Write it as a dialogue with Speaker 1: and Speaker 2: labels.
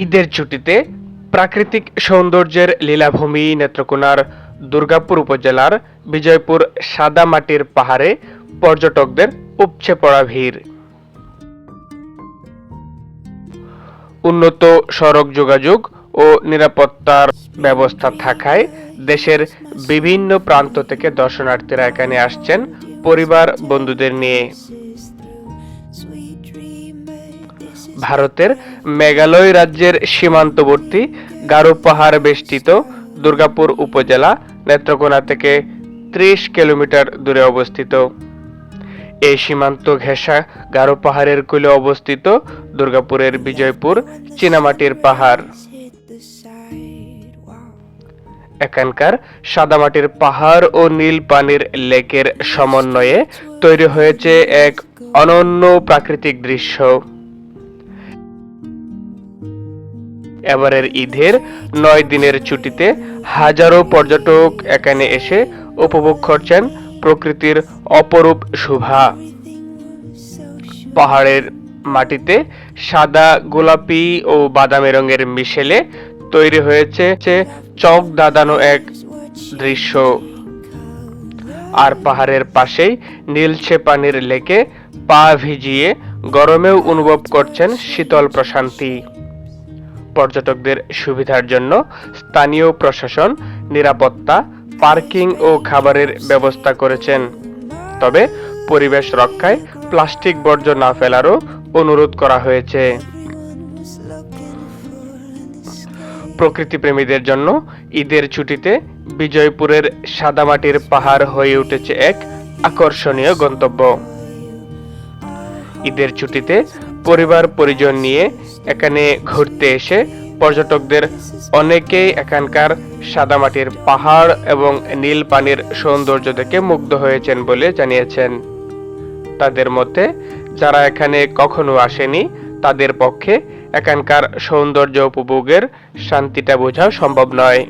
Speaker 1: ঈদের ছুটিতে প্রাকৃতিক সৌন্দর্যের লীলাভূমি নেত্রকোনার দুর্গাপুর উপজেলার বিজয়পুর সাদামাটির পাহাড়ে পর্যটকদের উপচে পড়া ভিড়। উন্নত সড়ক যোগাযোগ ও নিরাপত্তার ব্যবস্থা থাকায় দেশের বিভিন্ন প্রান্ত থেকে দর্শনার্থীরা এখানে আসছেন পরিবার বন্ধুদের নিয়ে। ভারতের মেঘালয় রাজ্যের সীমান্তবর্তী গারো পাহাড় বেষ্টিত দুর্গাপুর উপজেলা নেত্রকোনা থেকে ত্রিশ কিলোমিটার দূরে অবস্থিত। এই সীমান্ত ঘেঁষা গারো পাহাড়ের কূলে অবস্থিত দুর্গাপুরের বিজয়পুর চীনামাটির পাহাড়। এখানকার সাদামাটির পাহাড় ও নীল পানির লেকের সমন্বয়ে তৈরি হয়েছে এক অনন্য প্রাকৃতিক দৃশ্য। এবারের ঈদের নয় দিনের ছুটিতে হাজারো পর্যটক এখানে এসে উপভোগ করছেন প্রকৃতির অপরূপ শোভা। পাহাড়ের মাটিতে সাদা গোলাপি ও বাদামি রঙের মিশেলে তৈরি হয়েছে চক দাদানো এক দৃশ্য। আর পাহাড়ের পাশেই নীলছে পানির লেকে পা ভিজিয়ে গরমেও অনুভব করছেন শীতল প্রশান্তি। পর্যটকদের সুবিধার জন্য স্থানীয় প্রশাসন, নিরাপত্তা, পার্কিং ও খাবারের ব্যবস্থা করেছেন। তবে পরিবেশ রক্ষায় প্লাস্টিক বর্জ্য না ফেলারও অনুরোধ করা হয়েছে। প্রকৃতিপ্রেমীদের জন্য ঈদের ছুটিতে বিজয়পুরের সাদামাটির পাহাড় হয়ে উঠেছে এক আকর্ষণীয় গন্তব্য। ঈদের ছুটিতে পরিবার, পরিজন নিয়ে এখানে ঘুরতে এসে পর্যটকদের অনেকেই এখানকার সাদামাটির পাহাড় এবং নীল পানির সৌন্দর্য দেখে মুগ্ধ হয়েছেন বলে জানিয়েছেন। তাদের মধ্যে যারা এখানে কখনো আসেনি, তাদের পক্ষে এখানকার সৌন্দর্য উপভোগের শান্তিটা বোঝা সম্ভব নয়।